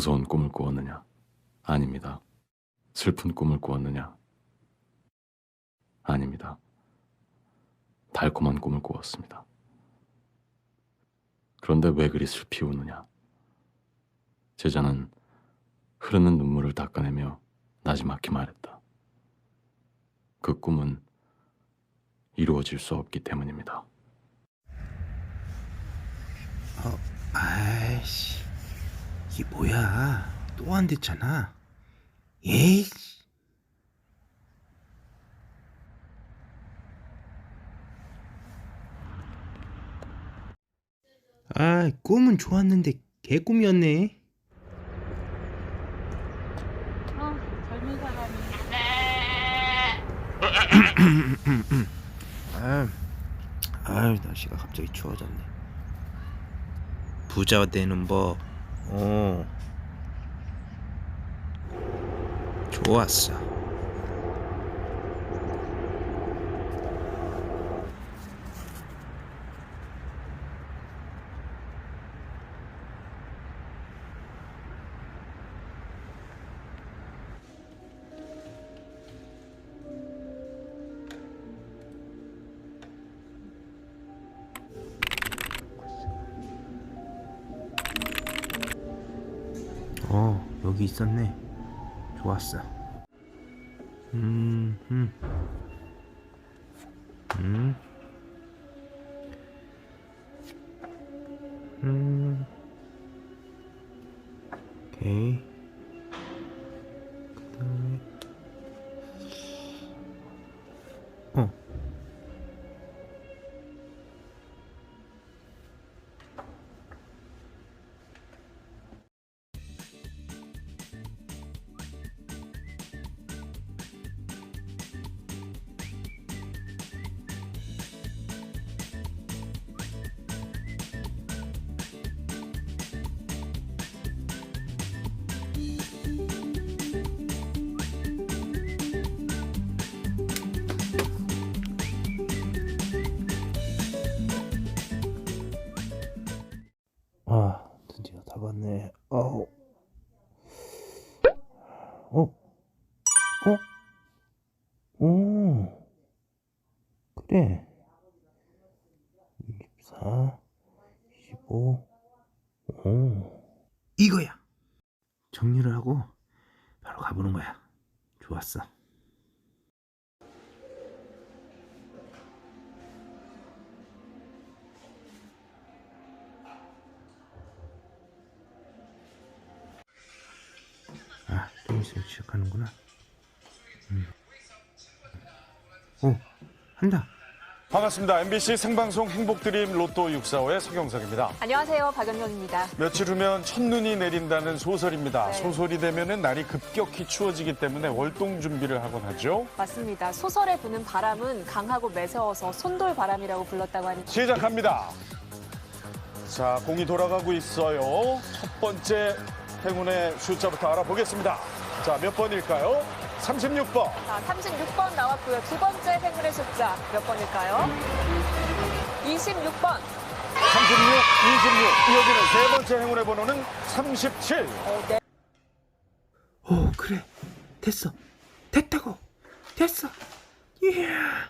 무서운 꿈을 꾸었느냐? 아닙니다. 슬픈 꿈을 꾸었느냐? 아닙니다. 달콤한 꿈을 꾸었습니다. 그런데 왜 그리 슬피 우느냐? 제자는 흐르는 눈물을 닦아내며 나지막히 말했다. 그 꿈은 이루어질 수 없기 때문입니다. 아이씨, 이게 뭐야? 또 안 됐잖아. 에이. 아, 꿈은 좋았는데 개꿈이었네. 어, 젊은 사람이 아, 아유 날씨가 갑자기 추워졌네. 부자 되는 법. 어. 좋았어. 여기 있었네. 좋았어. 음, 음. 음. 음. 오케이. 아, 드디어 다 봤네. 아우. 어? 어? 오. 그래. 24, 25, 오. 이거야. 정리를 하고 바로 가보는 거야. 좋았어. 아, 좀 있으면 시작하는구나. 음. 오, 한다. 반갑습니다. MBC 생방송 행복드림 로또 645의 서경석입니다. 안녕하세요. 박연경입니다. 며칠 후면 첫눈이 내린다는 소설입니다. 네. 소설이 되면은 날이 급격히 추워지기 때문에 월동 준비를 하곤 하죠. 맞습니다. 소설에 부는 바람은 강하고 매서워서 손돌 바람이라고 불렀다고 하니 시작합니다. 자, 공이 돌아가고 있어요. 첫 번째 행운의 숫자부터 알아보겠습니다. 자, 몇 번일까요? 36번. 자, 36번 나왔고요. 두 번째 행운의 숫자 몇 번일까요? 26번. 36, 26. 이어지는 세 번째 행운의 번호는 37. 어, 네. 오, 그래. 됐어. 됐다고. 됐어. 이야.